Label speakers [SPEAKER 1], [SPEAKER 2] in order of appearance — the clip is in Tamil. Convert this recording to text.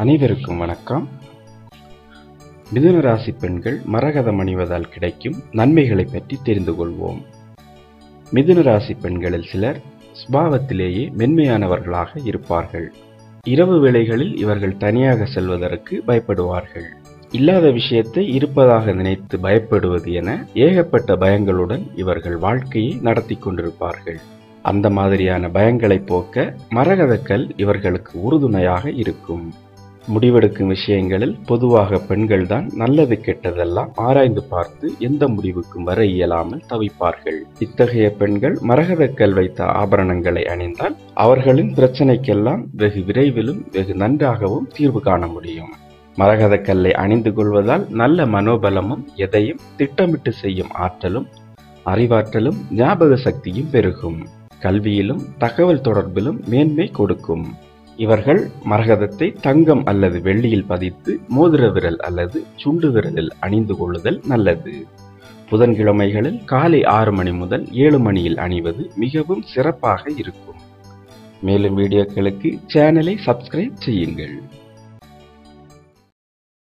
[SPEAKER 1] அனைவருக்கும் வணக்கம். மிதுன ராசி பெண்கள் மரகதம் அணிவதால் கிடைக்கும் நன்மைகளை பற்றி தெரிந்து கொள்வோம். மிதுன ராசி பெண்களில் சிலர் சுபாவத்திலேயே மென்மையானவர்களாக இருப்பார்கள். இரவு வேளைகளில் இவர்கள் தனியாக செல்வதற்கு பயப்படுவார்கள். இல்லாத விஷயத்தை இருப்பதாக நினைத்து பயப்படுவது என ஏகப்பட்ட பயங்களுடன் இவர்கள் வாழ்க்கையை நடத்தி கொண்டிருப்பார்கள். அந்த மாதிரியான பயங்களை போக்க மரகதக்கல் இவர்களுக்கு உறுதுணையாக இருக்கும். முடிவெடுக்கும் விஷயங்களில் பொதுவாக பெண்கள்தான் நல்லது கெட்டதெல்லாம் ஆராய்ந்து பார்த்து எந்த முடிவுக்கும் வர இயலாமல் தவிப்பார்கள். இத்தகைய பெண்கள் மரகதக்கல் வைத்த ஆபரணங்களை அணிந்தால் அவர்களின் பிரச்சனைக்கெல்லாம் வெகு விரைவிலும் வெகு நன்றாகவும் தீர்வு காண முடியும். மரகதக்கல்லை அணிந்து கொள்வதால் நல்ல மனோபலமும் எதையும் திட்டமிட்டு செய்யும் ஆற்றலும் அறிவாற்றலும் ஞாபக சக்தியும் பெருகும். கல்வியிலும் தகவல் தொடர்பிலும் மேன்மை கொடுக்கும். இவர்கள் மரகதத்தை தங்கம் அல்லது வெள்ளியில் பதித்து மோதிர விரல் அல்லது சுண்டு விரலில் அணிந்து கொள்ளுதல் நல்லது. புதன்கிழமைகளில் காலை ஆறு மணி முதல் ஏழு மணியில் அணிவது மிகவும் சிறப்பாக இருக்கும். மேலும் வீடியோக்களுக்கு சேனலை சப்ஸ்கிரைப் செய்யுங்கள்.